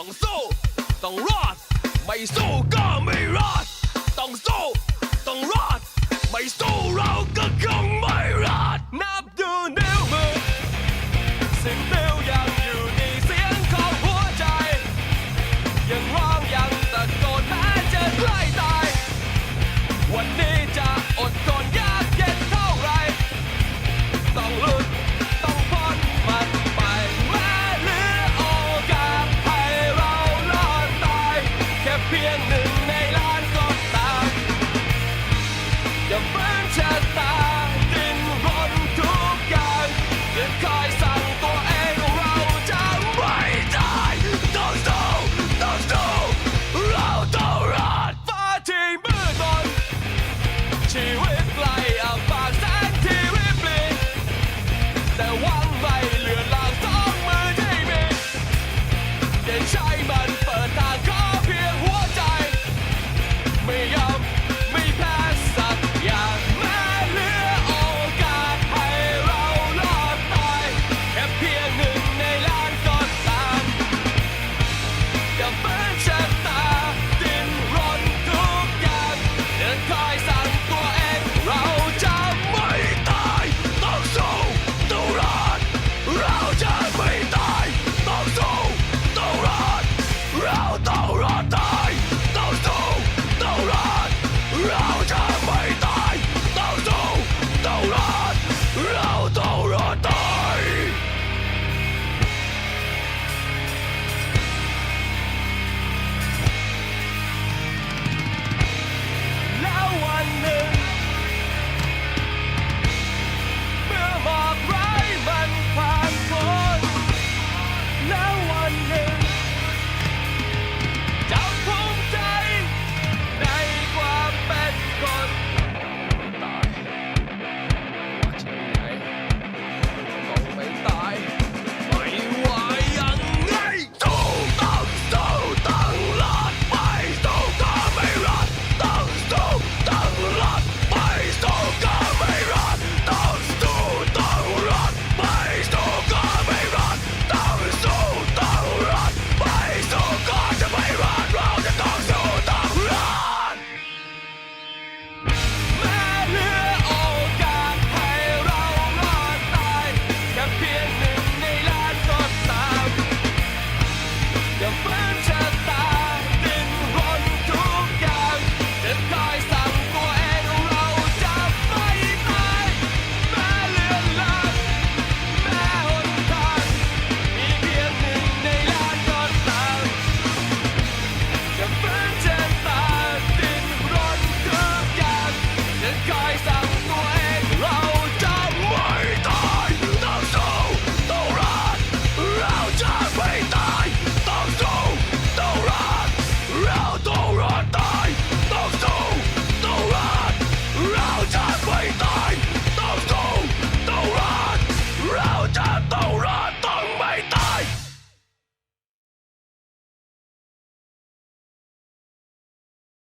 ต้องสู้ ต้องรอด ไม่สู้ก็ไม่รอด ต้องสู้ เพียงหนึ่งในล้านก็ตามอย่าฝืนชะตาดิ้นรนทุกอย่างอย่าคอยสั่งตัวเองเราจะไม่ได้ต้องสู้ต้องสู้เราต้องรอดฟ้าที่มืดมนชีวิตไกลอ่างปากแสนที่ริบหลีแต่หวังไม่เหลือหลางสองมือที่มีได้ใช้มัน